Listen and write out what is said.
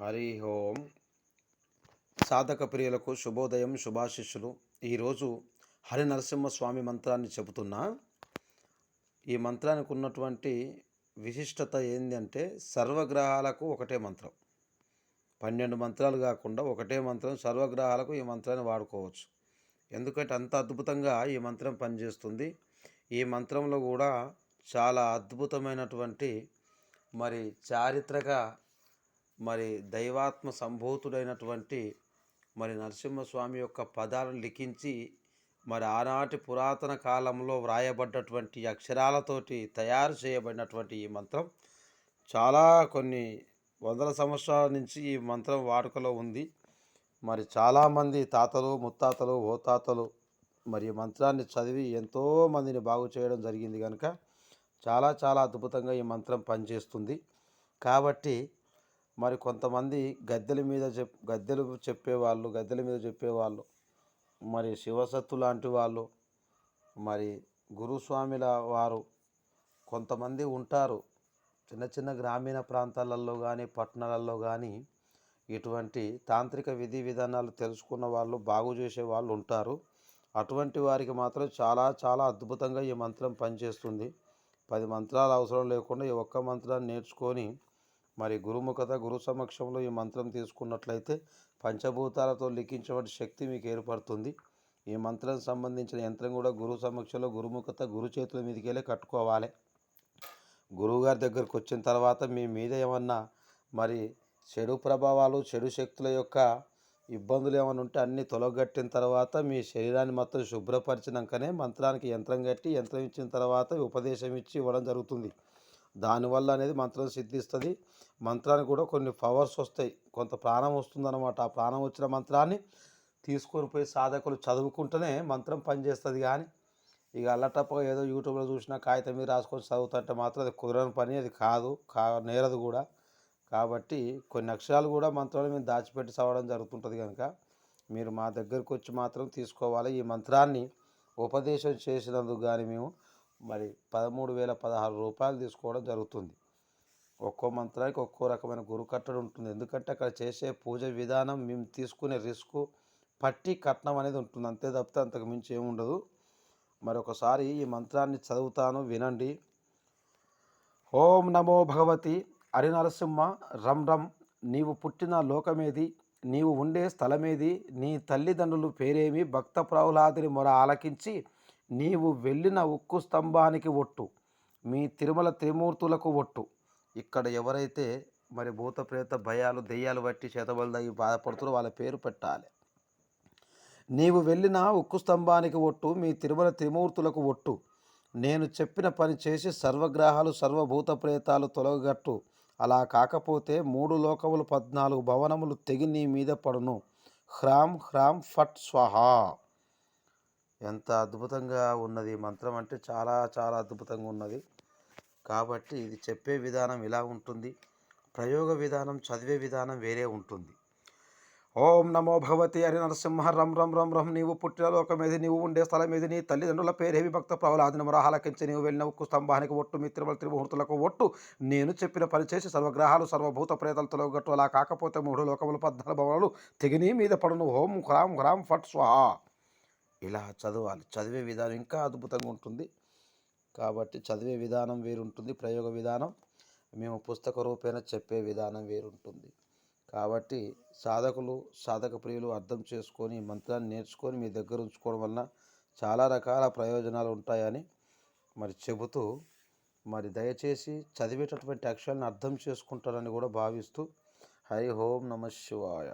హరి ఓం. సాధక ప్రియులకు శుభోదయం శుభాశిష్యులు ఈరోజు హరి నరసింహస్వామి మంత్రాన్ని చెబుతున్నా. ఈ మంత్రానికి ఉన్నటువంటి విశిష్టత ఏంటంటే సర్వగ్రహాలకు ఒకటే మంత్రం. పన్నెండు మంత్రాలు కాకుండా ఒకటే మంత్రం సర్వగ్రహాలకు ఈ మంత్రాన్ని వాడుకోవచ్చు. ఎందుకంటే అంత అద్భుతంగా ఈ మంత్రం పనిచేస్తుంది. ఈ మంత్రంలో కూడా చాలా అద్భుతమైనటువంటి మరి చారిత్రక మరి దైవాత్మ సంభూతుడైనటువంటి మరి నరసింహస్వామి యొక్క పదాలను లిఖించి మరి ఆనాటి పురాతన కాలంలో వ్రాయబడ్డటువంటి అక్షరాలతోటి తయారు చేయబడినటువంటి ఈ మంత్రం చాలా కొన్ని వందల సంవత్సరాల నుంచి ఈ మంత్రం వాడుకలో ఉంది. మరి చాలామంది తాతలు ముత్తాతలు ఓతాతలు మరి మంత్రాన్ని చదివి ఎంతో మందిని బాగు చేయడం జరిగింది కనుక చాలా చాలా అద్భుతంగా ఈ మంత్రం పనిచేస్తుంది. కాబట్టి మరి కొంతమంది గద్దెల మీద చెప్ గద్దెలు చెప్పేవాళ్ళు గద్దెల మీద చెప్పేవాళ్ళు మరి శివసత్తు లాంటి వాళ్ళు మరి గురుస్వామిల వారు కొంతమంది ఉంటారు. చిన్న చిన్న గ్రామీణ ప్రాంతాలలో కానీ పట్టణాలలో కానీ ఇటువంటి తాంత్రిక విధి విధానాలు తెలుసుకున్న వాళ్ళు బాగు చేసే వాళ్ళు ఉంటారు. అటువంటి వారికి మాత్రం చాలా చాలా అద్భుతంగా ఈ మంత్రం పనిచేస్తుంది. పది మంత్రాలు అవసరం లేకుండా ఈ ఒక్క మంత్రాన్ని నేర్చుకొని మరి గురుముఖత గురు సమక్షంలో ఈ మంత్రం తీసుకున్నట్లయితే పంచభూతాలతో లిఖించబడి శక్తి మీకు ఏర్పడుతుంది. ఈ మంత్రం సంబంధించిన యంత్రం కూడా గురు సమక్షంలో గురుముఖత గురు చేతుల మీదకి వెళ్ళి కట్టుకోవాలి. గురువుగారి దగ్గరకు వచ్చిన తర్వాత మీ మీద ఏమన్నా మరి చెడు ప్రభావాలు చెడు శక్తుల యొక్క ఇబ్బందులు ఏమైనా ఉంటే అన్నీ తొలగట్టిన తర్వాత మీ శరీరాన్ని మొత్తం శుభ్రపరిచినాకనే మంత్రానికి యంత్రం కట్టి యంత్రం ఇచ్చిన తర్వాత ఉపదేశం ఇచ్చి ఇవ్వడం జరుగుతుంది. దానివల్ల అనేది మంత్రం సిద్ధిస్తుంది. మంత్రానికి కూడా కొన్ని పవర్స్ వస్తాయి. కొంత ప్రాణం వస్తుందన్నమాట. ఆ ప్రాణం వచ్చిన మంత్రాన్ని తీసుకొని పోయి సాధకులు చదువుకుంటేనే మంత్రం పనిచేస్తుంది కానీ ఇక అల్లటప్పగా ఏదో యూట్యూబ్లో చూసినా కాగితం మీద రాసుకొని చదువుతుంటే మాత్రం అది కుదరని పని అది కాదు కా నేరదు కూడా. కాబట్టి కొన్ని అక్షరాలు కూడా మంత్రాలు మేము దాచిపెట్టి చదవడం జరుగుతుంటుంది కనుక మీరు మా దగ్గరకు వచ్చి మాత్రం తీసుకోవాలి. ఈ మంత్రాన్ని ఉపదేశం చేసినందుకు కానీ మేము మరి పదమూడు వేల పదహారు రూపాయలు తీసుకోవడం జరుగుతుంది. ఒక్కో మంత్రానికి ఒక్కో రకమైన గురు కట్టడం ఉంటుంది. ఎందుకంటే అక్కడ చేసే పూజ విధానం మేము తీసుకునే రిస్క్ పట్టి కట్నం అనేది ఉంటుంది. అంతే తప్పితే అంతకు మించి ఏముండదు మరొకసారి ఈ మంత్రాన్ని చదువుతాను వినండి. ఓం నమో భగవతి హరినరసింహ రం రం నీవు పుట్టిన లోకమేది నీవు ఉండే స్థలమేది నీ తల్లిదండ్రులు పేరేమి భక్త ప్రహ్లాదుని మొర ఆలకించి నీవు వెళ్ళిన ఉక్కు స్తంభానికి ఒట్టు మీ తిరుమల త్రిమూర్తులకు ఒట్టు. ఇక్కడ ఎవరైతే మరి భూత ప్రేత భయాలు దెయ్యాలు బట్టి చేతబలదగి బాధపడుతారో వాళ్ళ పేరు పెట్టాలి. నీవు వెళ్ళిన ఉక్కు స్తంభానికి ఒట్టు మీ తిరుమల త్రిమూర్తులకు ఒట్టు. నేను చెప్పిన పని చేసి సర్వగ్రహాలు సర్వభూత ప్రేతాలు తొలగట్టు అలా కాకపోతే మూడు లోకములు పద్నాలుగు భవనములు తెగి నీ మీద పడును. హ్రాం హ్రాం ఫట్ స్వహా. ఎంత అద్భుతంగా ఉన్నది మంత్రం అంటే చాలా చాలా అద్భుతంగా ఉన్నది. కాబట్టి ఇది చెప్పే విధానం ఇలా ఉంటుంది. ప్రయోగ విధానం చదివే విధానం వేరే ఉంటుంది. ఓం నమో భగవతి హరి నరసింహ రం రం రం రం నీవు పుట్టిన లోకమేది నీవు ఉండే స్థలం ఏది నీ తల్లిదండ్రుల పేరేమి భక్త ప్రవలాదిన మరహాలకించి నీవు వెళ్ళిన ఉక్కు స్తంభానికి ఒట్టు మిత్రుల త్రిముహూర్తులకు ఒట్టు. నేను చెప్పిన పని చేసి సర్వగ్రహాలు సర్వభూత ప్రేతలతో గట్టు అలా కాకపోతే మూడు లోకములు పద్నాలుగు భవనాలు తెగిని మీద పడును. ఓం హ్రాం హ్రాం ఫట్ స్వాహ. ఇలా చదవాలి. చదివే విధానం ఇంకా అద్భుతంగా ఉంటుంది. కాబట్టి చదివే విధానం వేరుంటుంది. ప్రయోగ విధానం మేము పుస్తక రూపేణ చెప్పే విధానం వేరుంటుంది. కాబట్టి సాధకులు సాధక ప్రియులు అర్థం చేసుకొని మంత్రాన్ని నేర్చుకొని మీ దగ్గర ఉంచుకోవడం వలన చాలా రకాల ప్రయోజనాలు ఉంటాయని మరి చెబుతూ మరి దయచేసి చదివేటటువంటి అక్షరాలను అర్థం చేసుకుంటారని కూడా భావిస్తూ హరి ఓం నమ శివాయ.